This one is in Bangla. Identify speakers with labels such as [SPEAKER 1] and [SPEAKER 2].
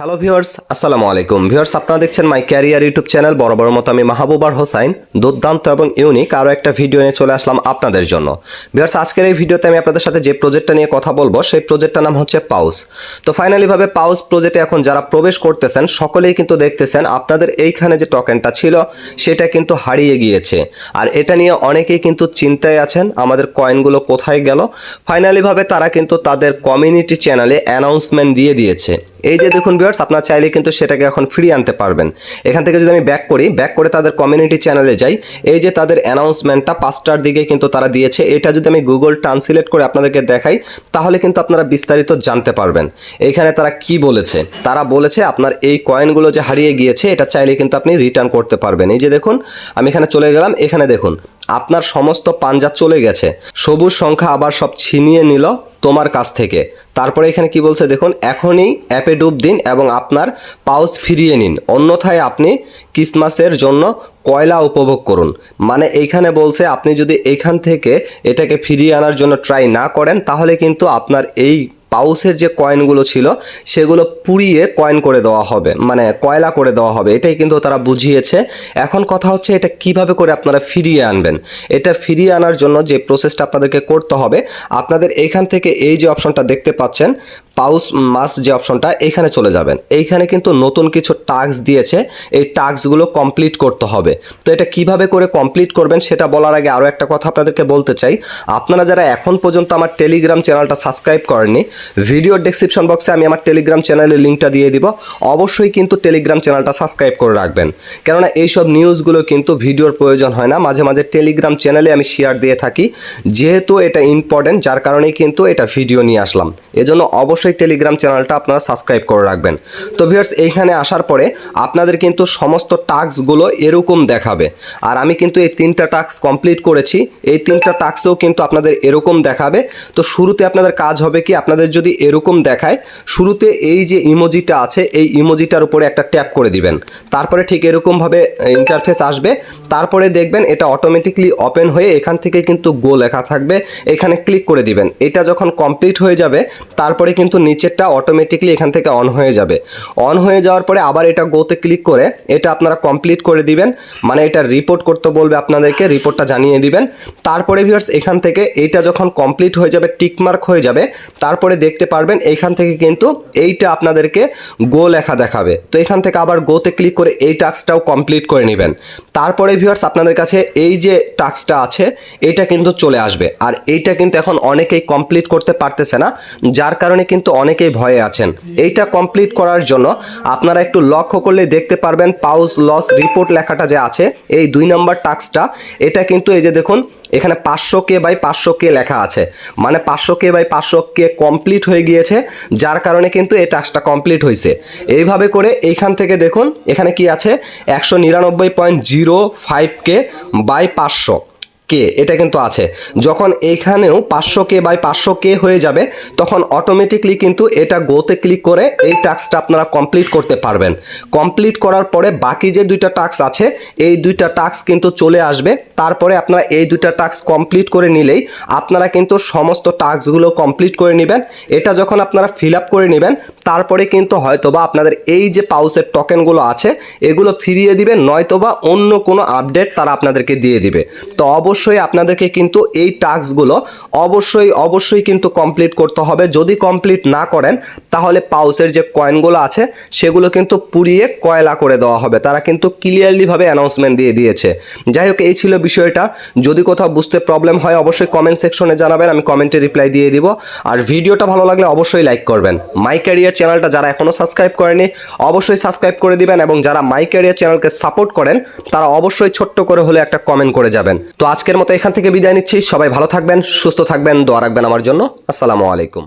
[SPEAKER 1] হ্যালো ভিউয়ার্স আসসালামু আলাইকুম ভিউয়ার্স আপনারা দেখছেন মাই ক্যারিয়ার ইউটিউব চ্যানেল বড় মতো আমি মাহবুবার হোসাইন। দুর্দান্ত এবং ইউনিক আরও একটা ভিডিও নিয়ে চলে আসলাম আপনাদের জন্য। ভিউয়ার্স আজকের এই ভিডিওতে আমি আপনাদের সাথে যে প্রজেক্টটা নিয়ে কথা বলব, সেই প্রজেক্টটার নাম হচ্ছে পাউস তো ফাইনালি ভাবে পাউস প্রজেক্টে এখন যারা প্রবেশ করতেছেন, সকলেই কিন্তু দেখতেছেন আপনাদের এইখানে যে টোকেনটা ছিল, সেটা কিন্তু হারিয়ে গিয়েছে। আর এটা নিয়ে অনেকেই কিন্তু চিন্তায় আছেন, আমাদের কয়েনগুলো কোথায় গেল? ফাইনালি ভাবে তারা কিন্তু তাদের কমিউনিটি চ্যানেলে অ্যানাউন্সমেন্ট দিয়ে দিয়েছে। এই যে দেখুন ভিউয়ার্স আপনার চাইলে কিন্তু সেটাকে এখন ফ্রি আনতে পারবেন। এখান থেকে যদি আমি ব্যাক করি ব্যাক করে তাদের কমিউনিটি চ্যানেলে যাই, এই যে তাদের অ্যানাউন্সমেন্টটা পাঁচটার দিকে কিন্তু তারা দিয়েছে। এটা যদি আমি গুগল ট্রান্সলেট করে আপনাদেরকে দেখাই, তাহলে কিন্তু আপনারা বিস্তারিত জানতে পারবেন। এইখানে তারা কি বলেছে? তারা বলেছে আপনার এই কয়েনগুলো যে হারিয়ে গিয়েছে, এটা চাইলে কিন্তু আপনি রিটার্ন করতে পারবেন। এই যে দেখুন, আমি এখানে চলে গেলাম। এখানে দেখুন, আপনার সমস্ত পাঞ্জা চলে গেছে। সবুজ সংখ্যা আবার সব ছিনিয়ে নিল। তোমার কাছ থেকে। তারপরে এখানে কি বলছে দেখুন, এখনই অ্যাপে ডুব দিন এবং আপনার পাউস ফিরিয়ে নিন। অন্যথায় আপনি ক্রিসমাসের জন্য কয়লা উপভোগ করুন। মানে এইখানে বলছে আপনি যদি এইখান থেকে এটাকে ফিরিয়ে আনার জন্য ট্রাই না করেন, তাহলে কিন্তু আপনার এই পাউসের যে কয়েনগুলো ছিল, সেগুলো পুড়িয়ে কয়েন করে দেওয়া হবে মানে কয়লা করে দেওয়া হবে, এটাই কিন্তু তারা বুঝিয়েছে। এখন কথা হচ্ছে এটা কীভাবে করে আপনারা ফিরিয়ে আনবেন। এটা ফিরিয়ে আনার জন্য যে প্রসেসটা আপনাদেরকে করতে হবে, আপনাদের এখান থেকে এই যে অপশনটা দেখতে পাচ্ছেন পাউস মাস যে অপশনটা এইখানে চলে যাবেন। এইখানে কিন্তু নতুন কিছু টাস্ক দিয়েছে, এই টাস্কগুলো কমপ্লিট করতে হবে। তো এটা কীভাবে করে কমপ্লিট করবেন সেটা বলার আগে আরও একটা কথা আপনাদেরকে বলতে চাই। আপনারা যারা এখন পর্যন্ত আমার টেলিগ্রাম চ্যানেলটা সাবস্ক্রাইব করেননি ভিডিওর ডেসক্রিপশন বক্সে আমি আমার টেলিগ্রাম চ্যানেলের লিঙ্কটা দিয়ে দিব। অবশ্যই কিন্তু টেলিগ্রাম চ্যানেলটা সাবস্ক্রাইব করে রাখবেন। কেননা এইসব নিউজগুলো কিন্তু ভিডিওর প্রয়োজন হয় না। মাঝে মাঝে টেলিগ্রাম চ্যানেলে আমি শেয়ার দিয়ে থাকি। যেহেতু এটা ইম্পর্টেন্ট যার কারণেই কিন্তু এটা ভিডিও নিয়ে আসলাম। এজন্য অবশ্যই টেলিগ্রাম চ্যানেলটা আপনারা সাবস্ক্রাইব করে রাখবেন। তো ভিউয়ার্স এইখানে আসার পরে আপনাদের কিন্তু সমস্ত টাস্কগুলো এরকম দেখাবে। আর আমি কিন্তু এই তিনটা টাস্ক কমপ্লিট করেছি। এই তিনটা টাস্কও কিন্তু আপনাদের এরকম দেখাবে। তো শুরুতে আপনাদের কাজ হবে কি, আপনাদের যদি এরকম দেখায়, শুরুতে এই যে ইমোজিটা আছে, এই ইমোজিটার উপরে একটা ট্যাপ করে দিবেন। তারপরে ঠিক এরকমভাবে ইন্টারফেস আসবে। তারপরে দেখবেন এটা অটোমেটিকলি ওপেন হয়ে এখান থেকে কিন্তু গো লেখা থাকবে। এখানে ক্লিক করে দিবেন। এটা যখন কমপ্লিট হয়ে যাবে, তারপরে কিন্তু নিচেরটা অটোমেটিকলি এখান থেকে অন হয়ে যাবে। অন হয়ে যাওয়ার পরে আবার এটা গোতে ক্লিক করে এটা আপনারা কমপ্লিট করে দিবেন। মানে এটা রিপোর্ট করতে বলবে আপনাদেরকে রিপোর্টটা জানিয়ে দিবেন। তারপরে ভিউয়ার্স এখান থেকে এইটা যখন কমপ্লিট হয়ে যাবে টিকমার্ক হয়ে যাবে, তারপরে দেখতে পারবেন এইখান থেকে কিন্তু এইটা আপনাদেরকে গো লেখা দেখাবে। তো এখান থেকে আবার গোতে ক্লিক করে এই টাস্কটাও কমপ্লিট করে নেবেন। তারপরে ভিউয়ার্স আপনাদের কাছে এই যে টাস্কটা আছে, এটা কিন্তু চলে আসবে। আর এইটা কিন্তু এখন অনেকেই কমপ্লিট করতে পারতেছে না। যার কারণে কিন্তু অনেকেই ভয়ে আছেন। এইটা কমপ্লিট করার জন্য আপনারা একটু লক্ষ্য করলে দেখতে পারবেন পাউস লস রিপোর্ট লেখাটা যে আছে, এই দুই নম্বর টাস্কটা এটা কিন্তু এই যে দেখুন, এখানে পাঁচশো কে বাই পাঁচশো কে লেখা আছে। মানে পাঁচশো কে বাই পাঁচশো কে কমপ্লিট হয়ে গিয়েছে, যার কারণে কিন্তু এই টাস্কটা কমপ্লিট হয়েছে এইভাবে করে এইখান থেকে দেখুন, এখানে কি আছে? একশো নিরানব্বই point zero five K by পাঁচশো। কে? এটা কিন্তু আছে। যখন এইখানেও পাঁচশো কে বাই পাঁচশো কে হয়ে যাবে, তখন অটোমেটিকলি কিন্তু এটা গোতে ক্লিক করে এই টাস্কটা আপনারা কমপ্লিট করতে পারবেন। কমপ্লিট করার পরে বাকি যে দুইটা টাস্ক আছে, এই দুইটা টাস্ক কিন্তু চলে আসবে। তারপরে আপনারা এই দুইটা টাস্ক কমপ্লিট করে নিলেই আপনারা কিন্তু সমস্ত টাস্কগুলো কমপ্লিট করে নেবেন। এটা যখন আপনারা ফিল আপ করে নেবেন, তারপরে কিন্তু হয়তোবা আপনাদের এই যে পাউসের টোকেনগুলো আছে, এগুলো ফিরিয়ে দিবে নয়তোবা অন্য কোনো আপডেট তারা আপনাদেরকে দিয়ে দিবে। তো অবশ্যই আপনাদেরকে কিন্তু এই টাস্কগুলো অবশ্যই অবশ্যই কিন্তু কমপ্লিট করতে হবে। যদি কমপ্লিট না করেন, তাহলে পাউসের যে কয়েনগুলো আছে, সেগুলো কিন্তু পুড়িয়ে কয়লা করে দেওয়া হবে। তারা কিন্তু ক্লিয়ারলিভাবে অ্যানাউন্সমেন্ট দিয়ে দিয়েছে। যাই হোক, এই ছিল বিষয়টা। যদি কোথাও বুঝতে প্রবলেম হয়, অবশ্যই কমেন্ট সেকশনে জানাবেন, আমি কমেন্টে রিপ্লাই দিয়ে দিব। আর ভিডিওটা ভালো লাগলে অবশ্যই লাইক করবেন। মাই ক্যারিয়ার চ্যানেলটা যারা এখনও সাবস্ক্রাইব করেনি, অবশ্যই সাবস্ক্রাইব করে দিবেন এবং যারা মাই ক্যারিয়ার চ্যানেলকে সাপোর্ট করেন, তারা অবশ্যই ছোট্ট করে হলে একটা কমেন্ট করে যাবেন। তো আজকের মতো এখান থেকে বিদায় নিচ্ছি। সবাই ভালো থাকবেন, সুস্থ থাকবেন, দোয়া রাখবেন আমার জন্য। আসসালামু আলাইকুম।